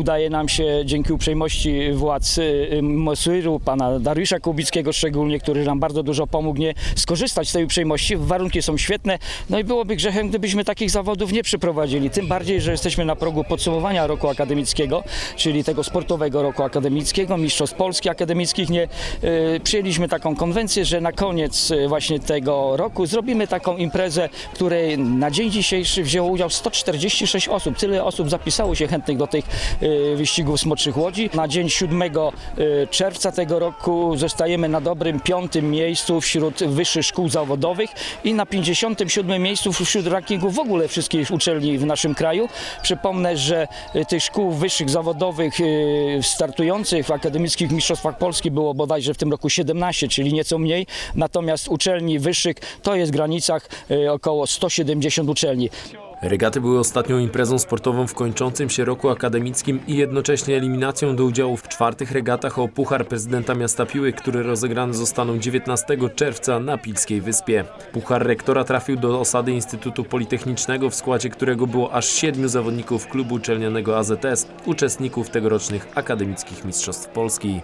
Udaje nam się dzięki uprzejmości władz Mosyru, pana Dariusza Kubickiego szczególnie, który nam bardzo dużo pomógł, nie skorzystać z tej uprzejmości. Warunki są świetne, no i byłoby grzechem, gdybyśmy takich zawodów nie przeprowadzili. Tym bardziej, że jesteśmy na progu podsumowania roku akademickiego, czyli tego sportowego roku akademickiego, Mistrzostw Polski Akademickich. Nie, y, przyjęliśmy taką konwencję, że na koniec y, właśnie tego roku zrobimy taką imprezę, której na dzień dzisiejszy wzięło udział 146 osób. Tyle osób zapisało się chętnych do tych wyścigów smoczych łodzi. Na dzień 7 y, czerwca tego roku zostajemy na dobrym piątym miejscu wśród wyższych szkół zawodowych i na 57 miejscu wśród rankingu w ogóle wszystkich uczelni w naszym kraju. Przypomnę, że y, tych szkół wyższych zawodowych y, startujących w akademickich mistrzostwach Polski było bodajże w tym roku 17, czyli nieco mniej. Natomiast uczelni wyższych to jest w granicach y, około 170 uczelni. Regaty były ostatnią imprezą sportową w kończącym się roku akademickim i jednocześnie eliminacją do udziału w czwartych regatach o Puchar Prezydenta Miasta Piły, które rozegrane zostaną 19 czerwca na Pilskiej Wyspie. Puchar rektora trafił do osady Instytutu Politechnicznego, w składzie którego było aż siedmiu zawodników klubu uczelnianego AZS, uczestników tegorocznych akademickich Mistrzostw Polski.